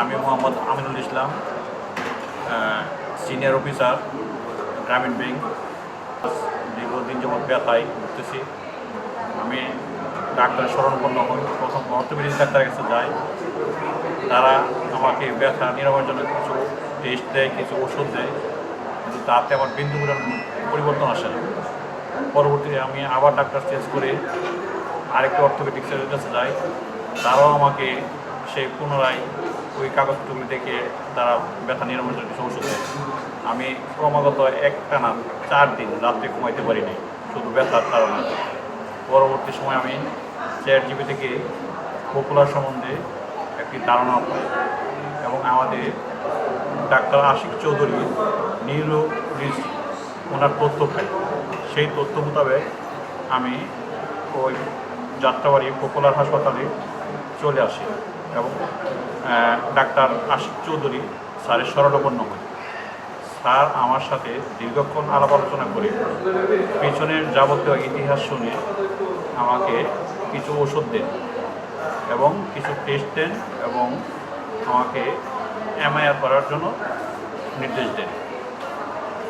আমি Mohammad Aminul Islam senior officer Grameen bank. দীর্ঘদিন যেমন ব্যথায় ভুগতেছি। আমি ডাক্তার শরণাপন্ন হই। প্রথম অর্থোপেডিক ডাক্তারের কাছে যাই। তারা আমাকে ব্যথা নিরাময়ের জন্য কিছু টেস্ট দেয়, কিছু ওষুধ দেয়। কিন্তু তাতে আমার বিন্দু পরিবর্তন আসে না। পরবর্তীতে আমি আবার ডাক্তার চেঞ্জ করে আরেকটি অর্থোপেডিক্সের কাছে যাই। তারাও আমাকে সেই পুনরায় ওই কাগজ কাগজপত্রগুলি দেখে তারা ব্যথা নিরাময়ের জন্য কিছু ওষুধ দেয় আমি ক্রমাগত একটানা চার দিন রাত্রে ঘুমাইতে পারিনি শুধু ব্যথার কারণে। পরবর্তী সময় আমি চেয়ার জিবি থেকে পপুলার সম্বন্ধে একটি ধারণা পাই এবং আমাদের ডাক্তার আশিক চৌধুরী নিউরো ওনার তথ্য পাই। সেই তথ্য মোতাবেক আমি ওই যাত্রাবাড়ি পপুলার হাসপাতালে চলে আসি এবং ডাক্তার আশিক চৌধুরী স্যারের শরণাপন্ন হই স্যার আমার সাথে দীর্ঘক্ষণ আলাপ আলোচনা করে পেছনের যাবতীয় ইতিহাস শুনে আমাকে কিছু ওষুধ দেন এবং কিছু টেস্ট দেন এবং আমাকে এমআইআর করার জন্য নির্দেশ দেন।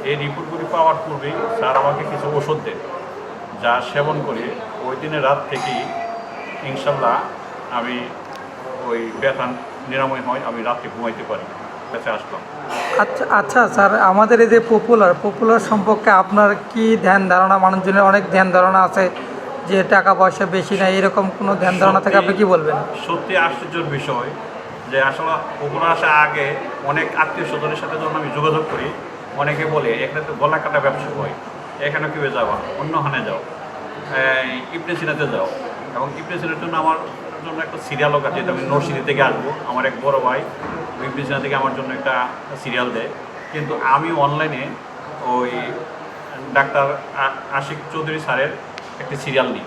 এই রিপোর্টগুলি পাওয়ার পূর্বেই স্যার আমাকে কিছু ওষুধ দেন, যা সেবন করে ওই দিনের রাত থেকেই ইনশাল্লাহ আমি ওই ব্যথা নিরাময় হয় আমি রাত্রে ঘুমাইতে পারি। কাছে আসলাম। আচ্ছা আচ্ছা স্যার আমাদের এই যে পপুলার পপুলার সম্পর্কে আপনার কি ধ্যান ধারণা? মানুষজনের অনেক ধ্যান ধারণা আছে যে টাকা পয়সা বেশি নাই এরকম কোনো ধ্যান ধারণা থেকে আপনি কি বলবেন? সত্যি আশ্চর্যের বিষয় যে আসলে ওগুলো আসার আগে অনেক আত্মীয় স্বজনের সাথে যখন আমি যোগাযোগ করি অনেকে বলে এখানে তো গলা কাটা ব্যবসা হয় এখানে কীভাবে যাওয়া অন্য হানে যাও। ইবনে সিনাতে যাও। এবং ইবনে সিনার জন্য আমার জন্য একটা সিরিয়ালও কাছে আমি নরসিংদী থেকে আসব। আমার এক বড় ভাই সিনা থেকে আমার জন্য একটা সিরিয়াল দেয়। কিন্তু আমি অনলাইনে ওই ডাক্তার আশিক চৌধুরী স্যারের একটি সিরিয়াল নিই।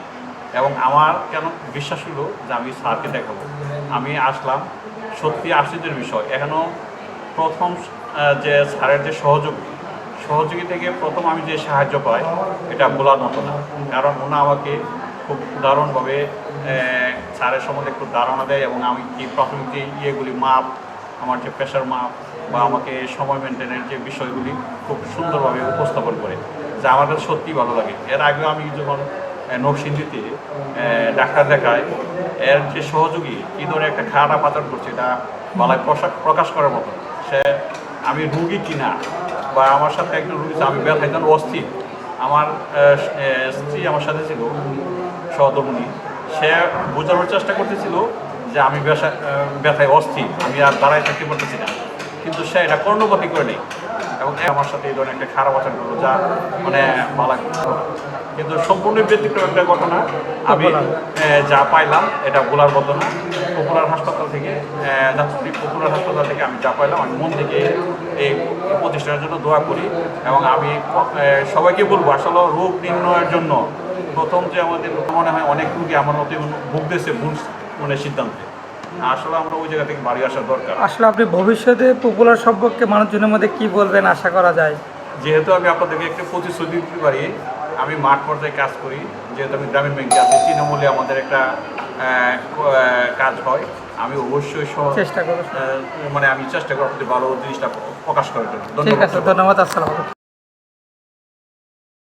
এবং আমার কেন বিশ্বাস হলো যে আমি স্যারকে দেখাবো। আমি আসলাম, সত্যি আশ্চর্যের বিষয়। এখনও প্রথম যে স্যারের যে সহযোগী সহযোগী থেকে প্রথম আমি যে সাহায্য পাই, এটা বলার মতো না কারণ ওনা আমাকে দারুণভাবে স্যারের সম্বন্ধে একটু ধারণা দেয় এবং আমি কি প্রাথমিক যে ইয়েগুলি মাপ, আমার যে প্রেশার মাপ বা আমাকে সময় মেনটেনের যে বিষয়গুলি খুব সুন্দরভাবে উপস্থাপন করে, যা আমার কাছে সত্যিই ভালো লাগে। এর আগেও আমি যখন নরসিংদীতে ডাক্তার দেখায়, এর যে সহযোগী, কী ধরে একটা খারাপ আচরণ করছে, এটা বলায় প্রকাশ প্রকাশ করার মতো। সে, আমি রুগী কিনা বা আমার সাথে একজন রুগী আমি ব্যথায় অস্থির আমার স্ত্রী আমার সাথে ছিল সহধর্মণী সে বোঝানোর চেষ্টা করতেছিল যে আমি ব্যথা ব্যথায় অস্থির আমি আর দাঁড়ায় থাকতে পারতেছি না। কিন্তু সে এটা কর্ণপাতি করে নেই। এবং আমার সাথে এই ধরনের একটা খারাপ আচরণ করল যা মানে ভালো কিন্তু সম্পূর্ণ ব্যতিক্রম একটা ঘটনা। আমি যা পাইলাম এটা বলার মতো না পপুলার হাসপাতাল থেকে যাত্রী পপুলার হাসপাতাল থেকে আমি যা পাইলাম আমি মন থেকে এই প্রতিষ্ঠানের জন্য দোয়া করি এবং আমি সবাইকে বলব আসলে রোগ নির্ণয়ের জন্য প্রথম যে আমাদের মনে হয় অনেক রুগী আমার মতো ভুগতেছে ভুল মানে সিদ্ধান্তে। আসলে আমরা ওই জায়গা থেকে বাড়ি আসার দরকার। আসলে আপনি ভবিষ্যতে পপুলার সম্পর্কে মানুষজনের মধ্যে কি বলবেন আশা করা যায়? যেহেতু আমি আপনাদেরকে একটা প্রতিশ্রুতি দিতে পারি আমি মাঠ পর্যায়ে কাজ করি যেহেতু আমি গ্রামীণ ব্যাংকে আছি তৃণমূলে আমাদের একটা কাজ হয়। আমি অবশ্যই চেষ্টা করব। মানে আমি চেষ্টা করব আপনাদের ভালো জিনিসটা প্রকাশ করার জন্য। ধন্যবাদ। ধন্যবাদ আসসালাম